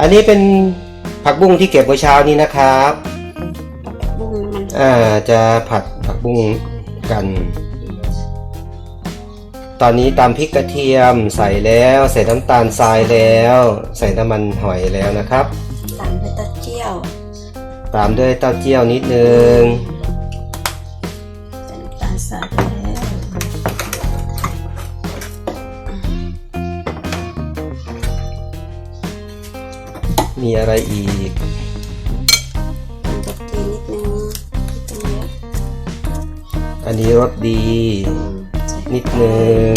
อันนี้เป็นผักบุ้งที่เก็บเมื่อเช้านี้นะครับบุ้งมันอ่าจะผัดผักบุ้งกัน ตอนนี้ตามพริกกระเทียมใส่แล้ว ใส่น้ำตาลทรายแล้ว ใส่น้ำมันหอยแล้วนะครับตำด้วยเต้าเจี้ยว ตามด้วยเต้าเจี้ยวนิดนึง มีอะไรอีกมันจะกินนิดนึงตรงเนี้ยอันนี้รสดี อืมใส่นิดนึง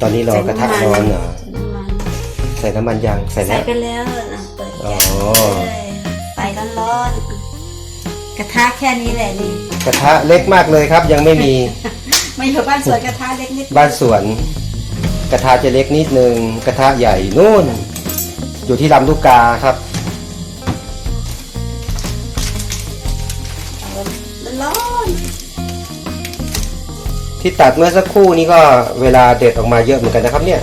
ตอนนี้รอกระทะร้อนเหรอใส่น้ำมันใส่น้ำมันยังใส่ใส่แล้ว ไปแล้วนะเปิดอ๋อแก๊สเลยไฟร้อนๆกระทะแค่นี้แหละนี่กระทะเล็กมากเลยครับ ยังไม่มีไม่อยู่บ้านสวนกระทะเล็กนิดบ้านสวน กระทะจะเล็กนิดนึง กระทะใหญ่นู่น อยู่ที่ลำลูกกาครับร้อนที่ตัดเมื่อสักครู่นี้ก็เวลาเด็ดออกมาเยอะเหมือนกันนะครับเนี่ย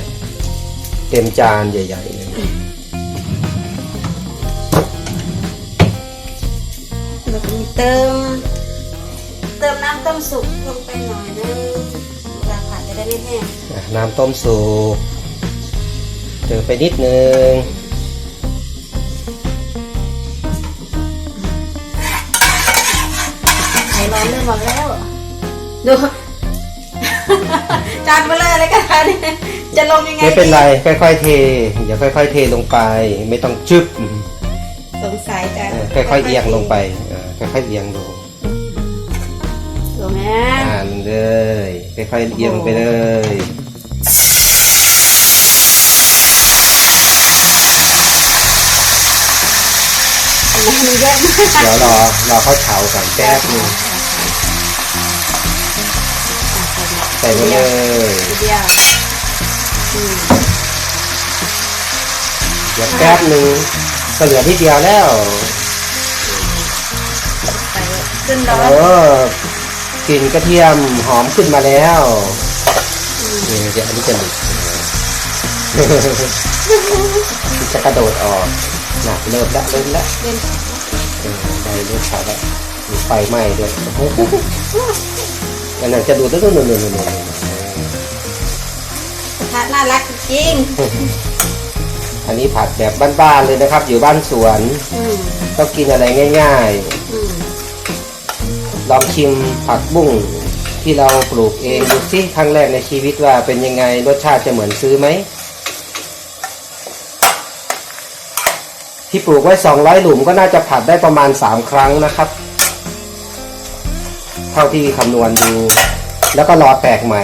เต็มจานใหญ่ๆเลยแล้วก็มีเติม เติมน้ำต้มสุกลงไปหน่อยนึงเวลาผัด จะได้ไม่แห้งอะน้ำต้มสุกเติมไปนิดนึงไข่ร้อนเริ่มมาแล้ว ดู จานเบลอเลยกระทะเนี่ยจะลงยังไงไม่เป็นไรดีค่อยๆเท อย่าค่อย ๆ เทลงไป ไม่ต้องจึบสงสัยจะเออค่อยๆเอียงลงไปเออค่อยๆเอียงลง ลงนะอ่านเลยค่อยๆเอียงไปเลยทำไมมันเยอะมากเดี๋ยวรอรอเขาเฉาก่อนแป๊บนึงใส่ไปเลยทีเดียวอืมเดี๋ยวแป๊บนึงก็เหลือที่เดียวแล้วใส่ขึ้นร้โอ้อน กลิ่นกระเทียมหอมขึ้นมาแล้วนี่เดี๋ยวอันนี้จะหลุดจะกระโดดออกน่ะเริ่มละเริ่มละเป็นเออได้เริ่มใช้แล้วมีไฟไหม้ด้วยอันนั้นจะดูดนู่นนู่นนู่นนู่นนู่นกระทะน่ารักจริง อันนี้ผัดแบบบ้านๆเลยนะครับ อยู่บ้านสวนๆอืมก็กินอะไรง่าย ๆ ลองชิมผักบุ้งที่เราปลูกเองดูสิครั้งแรกในชีวิตว่าเป็นยังไงรสชาติจะเหมือนซื้อไหม ที่ปลูกไว้ 200 หลุมก็น่าจะผัดได้ประมาณ 3 ครั้งนะครับ เท่าที่คำนวณดู แล้วก็รอแตกใหม่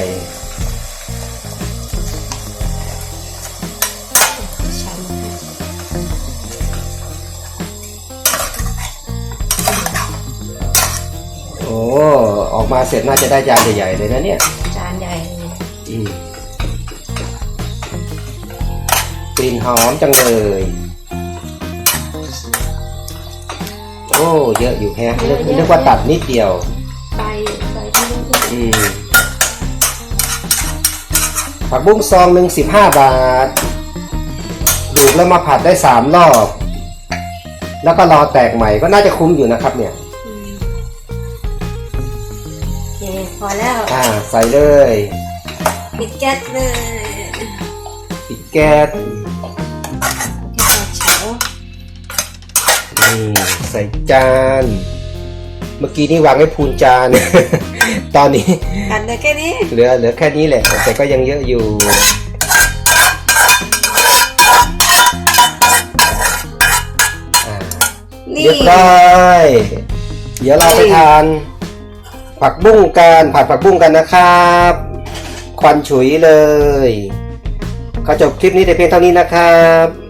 ออกมาเสร็จน่าจะได้จานใหญ่ๆเลยนะเนี่ย จานใหญ่เลยอืมกลิ่นหอมจังเลย โอ้ เยอะอยู่แฮะนึกนึกว่าตัดนิดเดียวใส่ใส่ที่นี่อืมผักบุ้งซองหนึ่งสิบห้าบาทดูแล้วมาผัดได้สามรอบ แล้วก็รอแตกใหม่ก็น่าจะคุ้มอยู่นะครับเนี่ย อแล้วอ่าใส่เลย ปิดแก๊สเลยปิดแก๊สแก๊สเฉานี่ใส่จาน เมื่อกี้นี่วางไว้พูนจาน ตอนนี้ กันเลยแค่นี้เหลือเหลือแค่นี้แหละ แต่ก็ยังเยอะอยู่อ่านี่เรียบร้อยเดี๋ยวเราไปทาน ผักบุ้งกันผัดผักบุ้งกันนะครับ ควันฉุยเลย ก็จบคลิปนี้แต่เพียงเท่านี้นะครับ